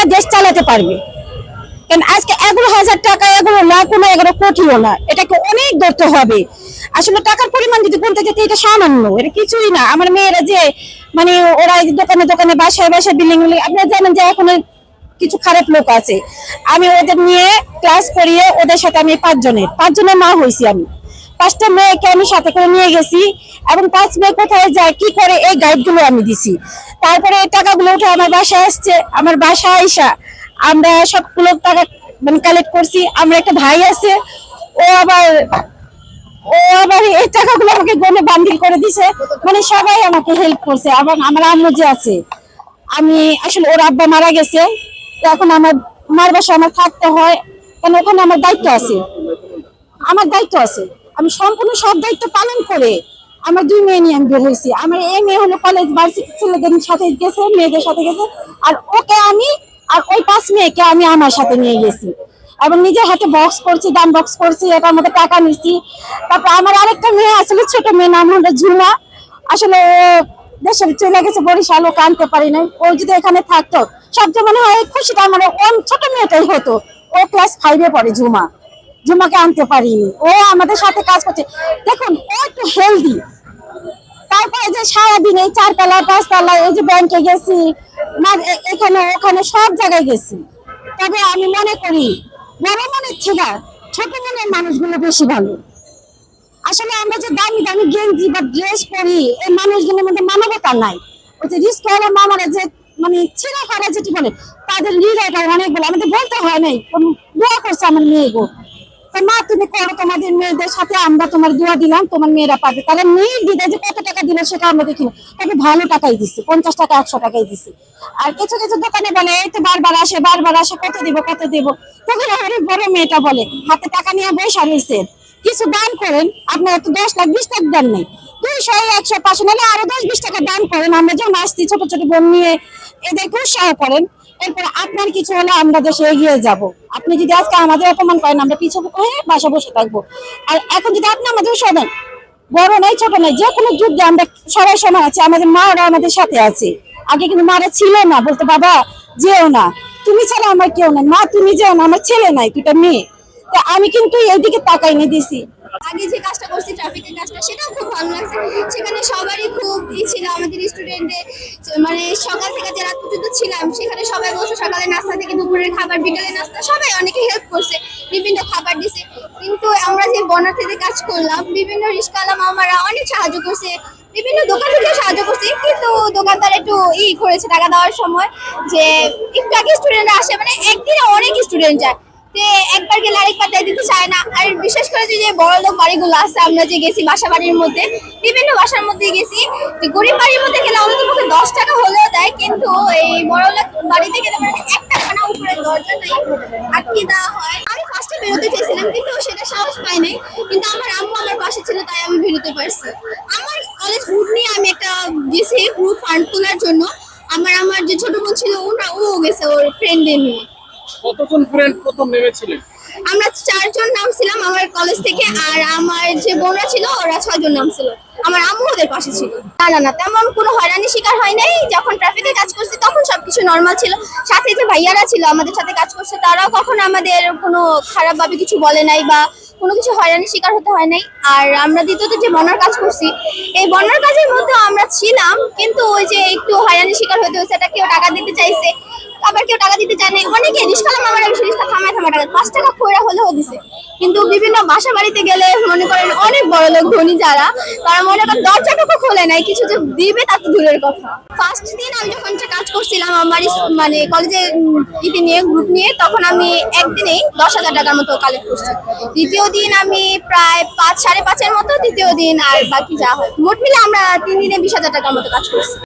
তারা দেশ চালাতে পারবে। কারণ আজকে এগারো হাজার টাকা এগারো লাখও না এগারো কোটিও না, এটাকে অনেক ধরতে হবে। আসলে টাকার পরিমাণ যদি যেতে এটা সামান্য, এটা কিছুই না। আমার মেয়েরা যে মানে ওরা দোকানে দোকানে বাসায় বাসায় বিল্ডিং আপনারা জানেন যে এখন কিছু খারাপ লোক আছে। আমি ওদের নিয়ে ক্লাস করিয়ে ওদের সাথে আমি পাঁচজনের পাঁচজনের মা হয়েছি আমি। পাঁচটা মেয়েকে আমি সাথে করে নিয়ে গেছি এবং পাঁচ মেয়ে কোথায় যায়, কি করে, এই গাইডগুলো আমি দিছি। তারপরে এই টাকাগুলো উঠে আমার বাসায় আসছে, আমার বাসা আইসা আমরা সবগুলো টাকা মানে কালেক্ট করছি, আমার একটা ভাই আছে, ও আবার ও আবার এই টাকাগুলো আমাকে গনে বান্ডিল করে দিছে মানে সবাই আমাকে হেল্প করছে, এবং আমার আম্মু যে আছে, আমি আসলে ওর আব্বা মারা গেছে এখন আমার, মার বাসা আমার থাকতে হয়, কারণ ওখানে আমার দায়িত্ব আছে, আমার দায়িত্ব আছে, আমি সম্পূর্ণ সব দায়িত্ব পালন করে আমার দুই মেয়ে নিয়ে আমি বের হয়েছি। আমার এই মেয়ে হলো কলেজ ভার্সিটি ছেলেদের সাথে গেছে, মেয়েদের সাথে গেছে। আর ওকে আমি আর ওই পাঁচ মেয়েকে আমি আমার সাথে নিয়ে গেছি। এবং নিজের হাতে বক্স করছি, দাম বক্স করছি, এটার মধ্যে টাকা নিচ্ছি তারপর আমার আরেকটা মেয়ে আসলে ছোট মেয়ে, নাম হলো ঝুমা। আসলে ও দেশে চলে গেছে বরিশাল, ওকে আনতে পারি নাই। ও যদি এখানে থাকতো, সবচেয়ে মনে হয় খুশিটা আমার ওর ছোট মেয়েটাই হতো। ও ক্লাস ফাইভে পড়ে ঝুমা। ঝুমাকে আনতে পারিনি। ও আমাদের সাথে কাজ করছে। দেখুন, ও একটু হেলদি তারপরে যে সারাদিন এই চারতলা, পাঁচতলা, এই যে ব্যাংকে গেছি এখানে, ওখানে সব জায়গায় গেছি। তবে আমি মনে করি, বড় মনের থেকে ছোট মনের মানুষগুলো বেশি ভালো। আসলে আমরা যে দামি দামি গেঞ্জি বা ড্রেস পরি, এই মানুষগুলোর মধ্যে মানবতা নাই। ওই যে রিস্কওয়ালা মামারা যে মানে ছেঁড়া করা যেটি বলে, তাদের হৃদয়টা অনেক বলে, আমাদের বলতে হয় নাই কোন- দোয়া করছে আমার মেয়েগো তো মা, তুমি করো তোমাদের মেয়েদের সাথে, আমরা তোমার দোয়া দিলাম, তোমার মেয়েরা পাবে। যে কত টাকা দিল সেটা আমরা দেখি তবে ভালো টাকাই দিছি, পঞ্চাশ টাকা, একশো টাকাই দিছি। আর কিছু কিছু দোকানে বলে, এই তো বারবার আসে বারবার আসে, কত দিব কত দিব? তখন আমার বড় মেয়েটা বলে, হাতে টাকা নিয়ে বৈশা রয়েছে কিছু দান করেন, আপনার তো দশ লাখ, বিশ লাখ দেন নেই। একশো দশ বিশ টাকা দান করেন। আমরা আসছি বোন নিয়ে করেন। আপনার কিছু হলে আমরা দেশে এগিয়ে যাব। আপনি যদি আজকে আমাদের অপমান করেন, আমরা পিছু হয়ে বাসা বসে থাকব। আর এখন যদি আপনি আমাদের দেন বড় নাই, ছোট নাই, যে কোনো যুদ্ধে আমরা সবাই সমান আছে, আমাদের মারা আমাদের সাথে আছে। আগে কিন্তু মারা ছিল না, বলতে বাবা, যেও না। তুমি ছাড়া আমার কেউ নাই। মা, তুমি যেও না, আমার ছেলে নাই দুটা মেয়ে। তা আমি কিন্তু এইদিকে তাকাই নিয়ে দিছি। আগে যে কাজটা করছি ট্রাফিকের কাজটা, সেটাও খুব ভালো লাগছে। সেখানে সবারই খুব ই ছিল, আমাদের স্টুডেন্টদের মানে সকাল থেকে যে রাত পর্যন্ত ছিলাম, সেখানে সবাই বসে সকালে নাস্তা থেকে দুপুরের খাবার বিকালে নাস্তা, সবাই অনেকে হেল্প করছে, বিভিন্ন খাবার দিছে। কিন্তু আমরা যে বনার্থীতে কাজ করলাম, বিভিন্ন রিস্কালা মামারা অনেক সাহায্য করছে, বিভিন্ন দোকান থেকে সাহায্য করছে। কিন্তু দোকানদার একটু ই করেছে টাকা দেওয়ার সময় যে একটু আগে স্টুডেন্টরা আসে মানে একদিনে অনেক স্টুডেন্ট যায়। তে একবার গেলে আরেকবার দেয় দিতে চায় না। আর বিশেষ করে যে যে বড় লোক বাড়িগুলো আছে, আমরা যে গেছি বাসা বাড়ির মধ্যে, বিভিন্ন বাসার মধ্যে গেছি। যে গরিব বাড়ির মধ্যে গেলে অন্তত পক্ষে দশ টাকা হলেও দেয়, কিন্তু এই বড় লোক বাড়িতে গেলে মানে একটা খানা উপরে দরজা নেই, আটকে দেওয়া হয়। আমি ফার্স্টে বেরোতে চেয়েছিলাম, কিন্তু সেটা সাহস পাই নাই। কিন্তু আমার আম্মু আমার পাশে ছিল, তাই আমি বেরোতে পারছি। আমার কলেজ গ্রুপ নিয়ে আমি একটা গেছি গ্রুপ ফান্ড তোলার জন্য। আমার আমার যে ছোট বোন ছিল ওরা ও গেছে ওর ফ্রেন্ডদের নিয়ে। কতজন ফ্রেন্ড প্রথম নেমেছিলেন? আমরা চারজন নামছিলাম আমার কলেজ থেকে আর আমার যে বোনরা ছিল, ওরা ছয়জন নামছিল। আমার আম্মু ওদের পাশে ছিল। না না না, তেমন কোনো হয়রানি শিকার হয় নাই। যখন ট্রাফিকে কাজ করছি, তখন সবকিছু নর্মাল ছিল। সাথে যে ভাইয়ারা ছিল, আমাদের সাথে কাজ করছে, তারাও কখন আমাদের কোনো খারাপভাবে কিছু বলে নাই বা কোনো কিছু হয়রানি শিকার হতে হয় নাই। আর আমরা দ্বিতীয়ত যে বন্যার কাজ করছি, এই বন্যার কাজের মধ্যে আমরা ছিলাম, কিন্তু ওই যে একটু হয়রানি শিকার হতে হয়েছে, এটা কেউ টাকা দিতে চাইছে, আবার কেউ টাকা দিতে চায় নাই অনেকে রিস্কালাম আমার রিস্কা থামায় থামায় টাকা পাঁচ টাকা কইরা হলেও দিছে। কিন্তু বিভিন্ন বাসা বাড়িতে গেলে মনে করেন অনেক বড় লোক, ধনী যারা, তারা মনে করেন দরজাটুকু খোলে নাই, কিছু যে দিবে তা দূরের কথা। ফার্স্ট দিন আমি যখন কাজ করছিলাম আমার মানে কলেজে ইতি নিয়ে গ্রুপ নিয়ে, তখন আমি একদিনেই দশ হাজার টাকার মতো কালেক্ট করছি। দ্বিতীয় দিন আমি প্রায় পাঁচ, সাড়ে পাঁচের মতো তৃতীয় দিন আর বাকি যা হয়। মোট মিলে আমরা তিন দিনে বিশ হাজার টাকার মতো কাজ করছি।